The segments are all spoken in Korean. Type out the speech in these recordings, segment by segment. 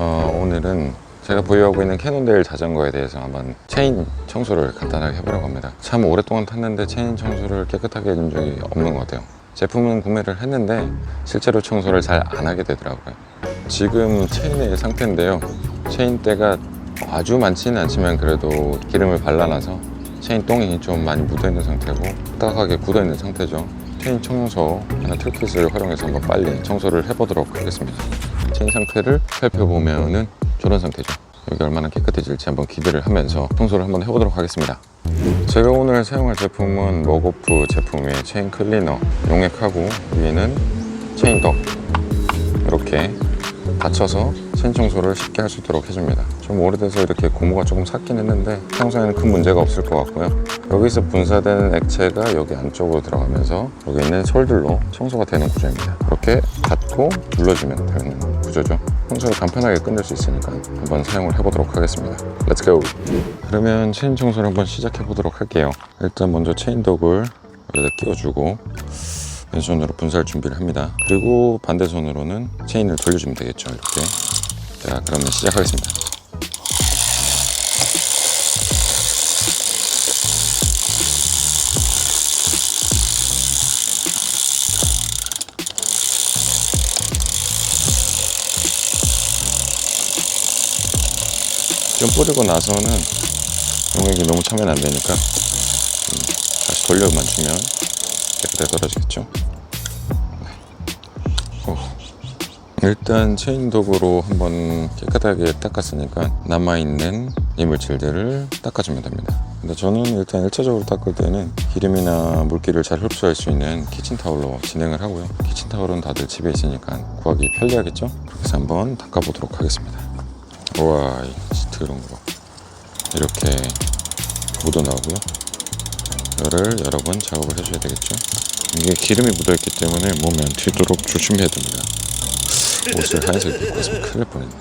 어, 오늘은 제가 보유하고 있는 캐논데일 자전거에 대해서 한번 체인 청소를 간단하게 해보려고 합니다. 참 오랫동안 탔는데 체인 청소를 깨끗하게 해준 적이 없는 것 같아요. 제품은 구매를 했는데 실제로 청소를 잘 안 하게 되더라고요. 지금 체인의 상태인데요. 체인대가 아주 많지는 않지만 그래도 기름을 발라놔서 체인 똥이 좀 많이 묻어있는 상태고 딱딱하게 굳어있는 상태죠. 체인 청소 하나 툴킷을 활용해서 한번 빨리 청소를 해보도록 하겠습니다. 체인 상태를 살펴보면은 저런 상태죠. 여기 얼마나 깨끗해질지 한번 기대를 하면서 청소를 한번 해보도록 하겠습니다. 제가 오늘 사용할 제품은 머고프 제품의 체인 클리너 용액하고 위에는 체인 덕 이렇게 받쳐서 체인 청소를 쉽게 할 수 있도록 해줍니다. 좀 오래돼서 이렇게 고무가 조금 삭긴 했는데 평소에는 큰 문제가 없을 것 같고요. 여기서 분사되는 액체가 여기 안쪽으로 들어가면서 여기 있는 솔들로 청소가 되는 구조입니다. 이렇게 닫고 눌러주면 되는 구조죠. 청소를 간편하게 끝낼 수 있으니까 한번 사용을 해보도록 하겠습니다. Go! 그러면 체인 청소를 한번 시작해 보도록 할게요. 일단 먼저 체인 덕을 여기다 끼워주고 왼손으로 분사할 준비를 합니다. 그리고 반대 손으로는 체인을 돌려주면 되겠죠. 이렇게. 자, 그러면 시작하겠습니다. 좀 뿌리고 나서는 용액이 너무 차면 안 되니까 음, 다시 돌려만 주면 깨끗하게 떨어지겠죠. 네. 오. 일단 체인독으로 한번 깨끗하게 닦았으니까 남아있는 이물질들을 닦아주면 됩니다. 근데 저는 일단 1차적으로 닦을 때는 기름이나 물기를 잘 흡수할 수 있는 키친타올로 진행을 하고요. 키친타올은 다들 집에 있으니까 구하기 편리하겠죠? 그렇게 해서 한번 닦아보도록 하겠습니다. 우와, 이 더러운 거. 이렇게 묻어나오고요. 이거를 여러 번 작업을 해줘야 되겠죠. 이게 기름이 묻어있기 때문에 몸에 안 튀도록 조심해야 됩니다. 옷을 하얀색 입고 있으면 큰일 날 뻔했네.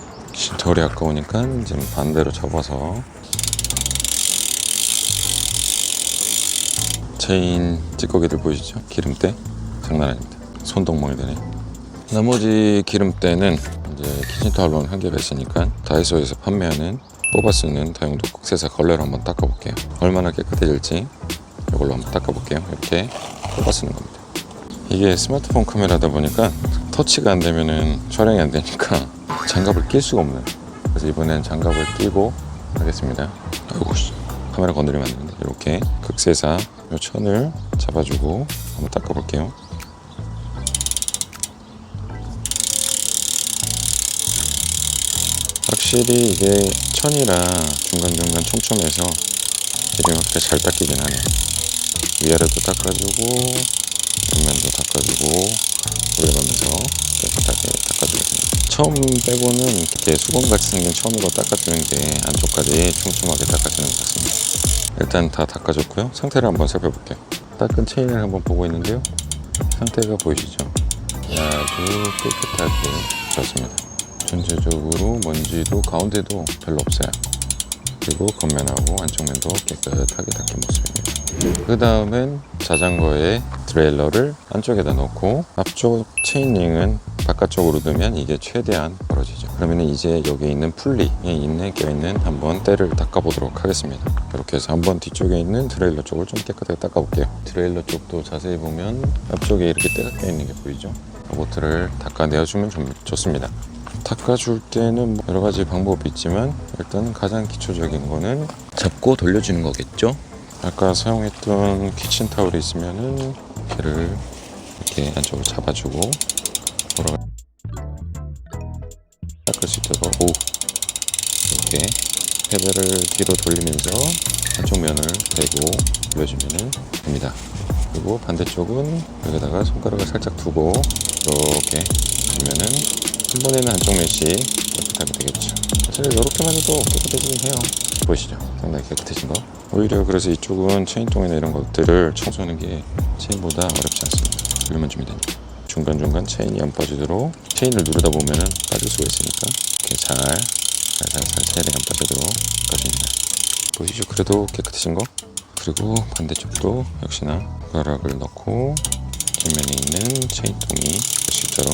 덜이 아까우니까 지금 반대로 접어서 체인 찌꺼기들 보이시죠? 기름때 장난 아닙니다. 손동멍이 되네. 나머지 기름때는 이제 키친타올로는 한계가 있으니까 다이소에서 판매하는 뽑아 쓰는 다용도 국세사 걸레로 한번 닦아볼게요. 얼마나 깨끗해질지 이걸로 한번 닦아볼게요. 이렇게 뽑아 쓰는 겁니다. 이게 스마트폰 카메라다 보니까 터치가 안 되면은 촬영이 안 되니까 장갑을 낄 수가 없네요. 그래서 이번엔 장갑을 끼고 하겠습니다. 아이고 씨. 카메라 건드리면 안 되는데 이렇게 극세사 요 천을 잡아주고 한번 닦아볼게요. 확실히 이게 천이라 중간중간 촘촘해서 기름이 확실히 잘 닦이긴 하네. 위아래도 닦아주고 옆면도 닦아주고 올려가면서 깨끗하게 닦아주고. 처음 빼고는 이렇게 수건같이 생긴 천으로 닦아주는 게 안쪽까지 촘촘하게 닦아주는 것 같습니다. 일단 다 닦아줬고요. 상태를 한번 살펴볼게요. 닦은 체인을 한번 보고 있는데요. 상태가 보이시죠? 아주 깨끗하게 졌습니다. 전체적으로 먼지도 가운데도 별로 없어요. 그리고 겉면하고 안쪽면도 깨끗하게 닦인 모습입니다. 그 다음엔 자전거의 트레일러를 안쪽에다 넣고 앞쪽 체인링은 바깥쪽으로 두면 이게 최대한 벌어지죠. 그러면 이제 여기 있는 풀리에 있는 껴있는 한번 때를 닦아보도록 하겠습니다. 이렇게 해서 한번 뒤쪽에 있는 트레일러 쪽을 좀 깨끗하게 닦아볼게요. 트레일러 쪽도 자세히 보면 앞쪽에 이렇게 때가 껴있는 게 보이죠? 로보트를 닦아내어주면 좀 좋습니다. 닦아줄 때는 뭐 여러 가지 방법이 있지만 일단 가장 기초적인 거는 잡고 돌려주는 거겠죠. 아까 사용했던 키친 타올이 있으면은 걔를 이렇게 안쪽으로 잡아주고 돌아가 닦을 수 있도록 오 이렇게 페달을 뒤로 돌리면서 한쪽 면을 대고 돌려주면 됩니다. 그리고 반대쪽은 여기다가 손가락을 살짝 두고 이렇게 주면은 한 번에는 한쪽 면씩 깨끗하게 되겠죠. 사실 이렇게만 해도 깨끗해지긴 해요. 보이시죠? 상당히 깨끗해진 거. 오히려 그래서 이쪽은 체인통이나 이런 것들을 청소하는 게 체인보다 어렵지 않습니다. 돌려만 주면 됩니다. 중간중간 체인이 안 빠지도록 체인을 누르다 보면은 빠질 수가 있으니까 이렇게 잘 살살살 체인이 안 빠지도록 닦아줍니다. 보이시죠? 그래도 깨끗해진 거. 그리고 반대쪽도 역시나 가락을 넣고 뒷면에 있는 체인통이 수 있도록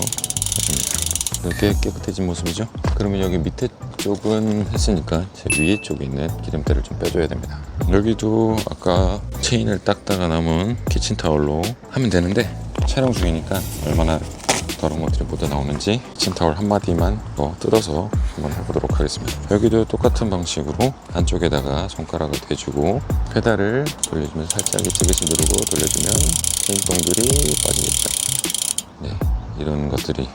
해줍니다. 이렇게 깨끗해진 모습이죠. 그러면 여기 밑에 쪽은 했으니까 제 위에 쪽에 있는 기름때를 좀 빼줘야 됩니다. 여기도 아까 체인을 닦다가 남은 키친타올로 하면 되는데 촬영 중이니까 얼마나 더러운 것들이 묻어 나오는지 키친타올 한 마디만 더 뜯어서 한번 해보도록 하겠습니다. 여기도 똑같은 방식으로 안쪽에다가 손가락을 대주고 페달을 돌려주면 살짝 이쪽에서 누르고 돌려주면 체인봉들이 빠지겠죠. 네, 이런 것들이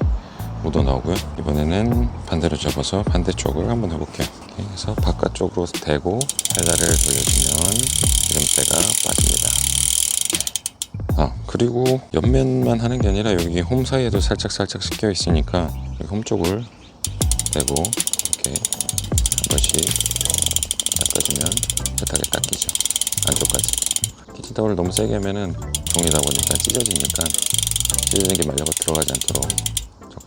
묻어 나오고요. 이번에는 반대로 접어서 반대쪽을 한번 해볼게요. 이렇게 해서 바깥쪽으로 대고 페달을 돌려주면 기름때가 빠집니다. 네. 아 그리고 옆면만 하는 게 아니라 여기 홈 사이에도 살짝 살짝 씻겨 있으니까 홈 쪽을 대고 이렇게 한 번씩 닦아주면 깨끗하게 닦이죠. 안쪽까지. 키친타올을 너무 세게 하면은 종이다 보니까 찢어지니까 찢어진 게 말려가 들어가지 않도록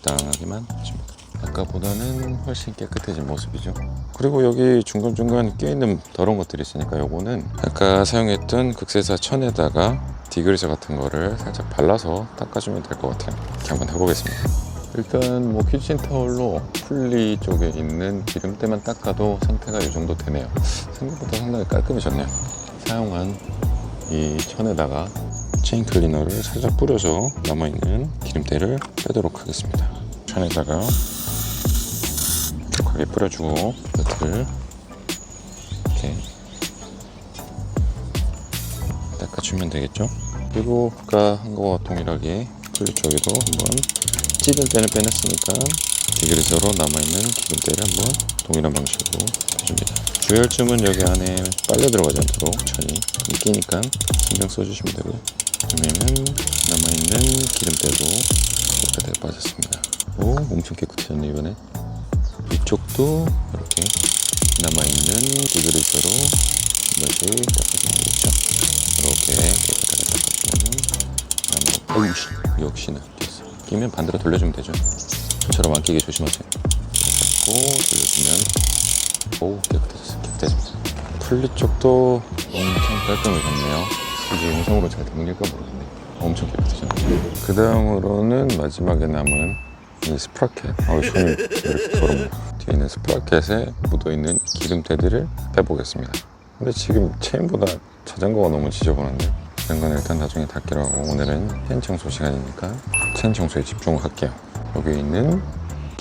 적당하게만 해줍니다. 아까보다는 훨씬 깨끗해진 모습이죠. 그리고 여기 중간중간 껴있는 더러운 것들이 있으니까 요거는 아까 사용했던 극세사 천에다가 디그리저 같은 거를 살짝 발라서 닦아주면 될 것 같아요. 이렇게 한번 해보겠습니다. 일단 뭐 키친 타올로 풀리 쪽에 있는 기름때만 닦아도 상태가 이 정도 되네요. 생각보다 상당히 깔끔해졌네요. 사용한 이 천에다가 체인 클리너를 살짝 뿌려서 남아있는 기름때를 빼도록 하겠습니다. 천에다가 촉하게 뿌려주고 끝을 이렇게 닦아주면 되겠죠. 그리고 아까 한 거와 동일하게 풀리 쪽에도 한번 찌든 때는 빼냈으니까 디그리저로 남아있는 기름때를 한번 동일한 방식으로 해줍니다. 주열쯤은 여기 안에 빨려 들어가지 않도록 천이 끼니까 신경 써주시면 되고요. 그러면은 남아있는 기름때도 깨끗하게 빠졌습니다. 오, 엄청 깨끗해졌네 이번에. 이쪽도 이렇게 남아있는 디그리저로 한 번씩 닦아주면 되겠죠. 이렇게 깨끗하게 닦아주면 남아. 어이씨, 역시나 됐어. 끼면 반대로 돌려주면 되죠. 저처럼 안 끼게 조심하세요. 잡고 돌려주면 오 깨끗해졌어 깨끗해졌어 풀리 쪽도 엄청 깔끔해졌네요. 이게 영상으로 잘 담길까 모르겠네. 엄청 깨끗해졌네. 그 다음으로는 마지막에 남은 이 스프라켓. 아우 손이 왜 이렇게 더럽네. 뒤에 있는 스프라켓에 묻어있는 기름때들을 빼보겠습니다. 근데 지금 체인보다 자전거가 너무 지저분한데. 이런 건 일단 나중에 닦기로 하고 오늘은 펜 청소 시간이니까 체인 청소에 집중을 할게요. 여기 있는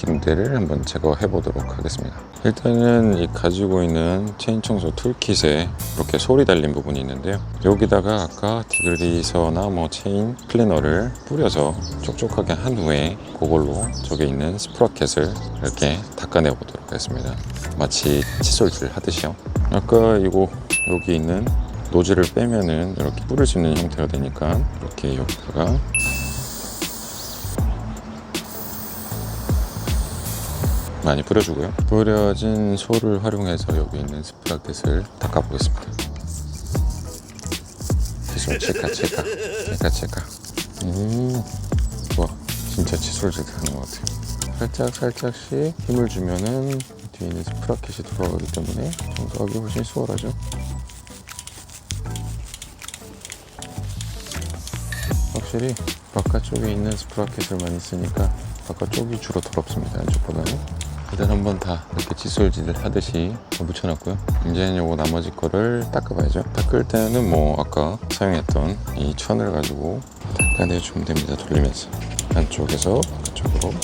기름때를 한번 제거해 보도록 하겠습니다. 일단은 이 가지고 있는 체인 청소 툴킷에 이렇게 소리 달린 부분이 있는데요. 여기다가 아까 디그리서나 뭐 체인 클리너를 뿌려서 촉촉하게 한 후에 그걸로 저기 있는 스프라켓을 이렇게 닦아내 보도록 하겠습니다. 마치 칫솔질 하듯이요. 아까 이거 여기 있는 노즐을 빼면은 이렇게 뿌릴 수 있는 형태가 되니까 이렇게 여기다가 많이 뿌려주고요. 뿌려진 소를 활용해서 여기 있는 스프라켓을 닦아보겠습니다. 칫솔 체카 체카 체카 체카. 음, 와 진짜 칫솔질 하는 것 같아요. 살짝 살짝씩 힘을 주면은 뒤에 있는 스프라켓이 돌아가기 때문에 청소하기 훨씬 수월하죠. 확실히 바깥쪽에 있는 스프라켓을 많이 쓰니까 바깥쪽이 주로 더럽습니다. 안쪽보다는. 일단 한 번 다 이렇게 칫솔질을 하듯이 다 묻혀놨고요. 이제는 요거 나머지 거를 닦아봐야죠. 닦을 때는 뭐 아까 사용했던 이 천을 가지고 닦아내주면 됩니다. 돌리면서 안쪽에서 바깥쪽으로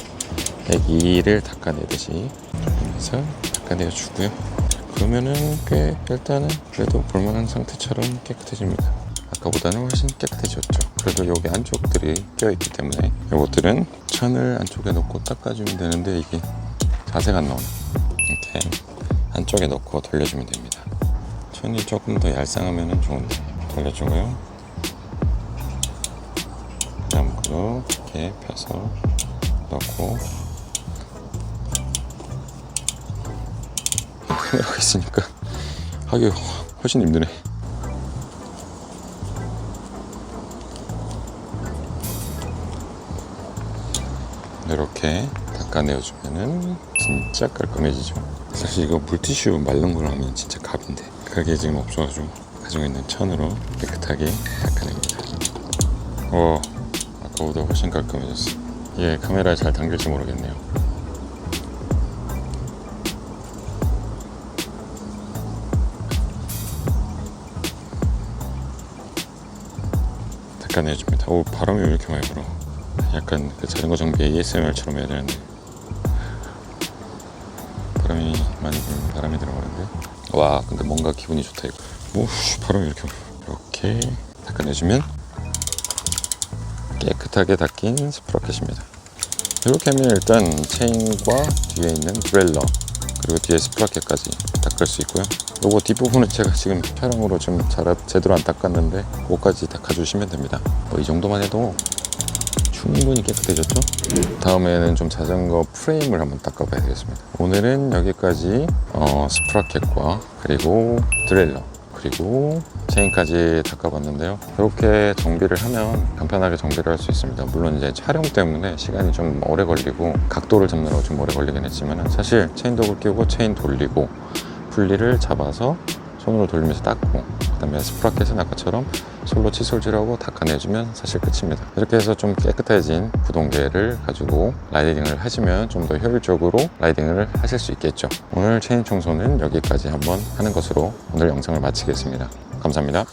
애기를 닦아내듯이 돌리면서 닦아내주고요. 그러면은 꽤 일단은 그래도 볼만한 상태처럼 깨끗해집니다. 아까보다는 훨씬 깨끗해졌죠. 그래도 여기 안쪽들이 껴있기 때문에 이것들은 천을 안쪽에 넣고 닦아주면 되는데 이게 자세가 안 나오네. 이렇게 안쪽에 넣고 돌려주면 됩니다. 천이 조금 더 얄쌍하면 좋은데 돌려주고요. 다음으로 이렇게 펴서 넣고 카메라가 있으니까 하기 훨씬 힘드네. 이렇게 깎아내어주면은 진짜 깔끔해지죠. 사실 이거 물티슈 말른 걸 하면 진짜 갑인데 그게 지금 없어가지고 가지고 있는 천으로 깨끗하게 닦아냅니다. 오 아까보다 훨씬 깔끔해졌어. 예 카메라에 잘 당길지 모르겠네요. 닦아내줍니다. 오 바람이 왜 이렇게 많이 불어? 약간 그 자전거 정비 ASMR처럼 해야 되는데. 많이 불면 바람이 들어가는데 와 근데 뭔가 기분이 좋다 이거 오 씨, 바람이 이렇게. 이렇게 닦아내주면 깨끗하게 닦인 스프라켓입니다. 이렇게 하면 일단 체인과 뒤에 있는 드렐러 그리고 뒤에 스프라켓까지 닦을 수 있고요. 요거 뒷부분은 제가 지금 촬영으로 좀 잘, 제대로 안 닦았는데 그거까지 닦아주시면 됩니다. 뭐 이 정도만 해도 충분히 깨끗해졌죠? 다음에는 좀 자전거 프레임을 한번 닦아봐야 되겠습니다. 오늘은 여기까지 어, 스프라켓과 그리고 드렐러 그리고 체인까지 닦아봤는데요. 이렇게 정비를 하면 간편하게 정비를 할 수 있습니다. 물론 이제 촬영 때문에 시간이 좀 오래 걸리고 각도를 잡느라고 좀 오래 걸리긴 했지만 사실 체인독을 끼우고 체인 돌리고 분리를 잡아서 손으로 돌리면서 닦고 그다음에 스프라켓은 아까처럼 솔로 칫솔질하고 닦아내주면 사실 끝입니다. 이렇게 해서 좀 깨끗해진 구동계를 가지고 라이딩을 하시면 좀 더 효율적으로 라이딩을 하실 수 있겠죠. 오늘 체인 청소는 여기까지 한번 하는 것으로 오늘 영상을 마치겠습니다. 감사합니다.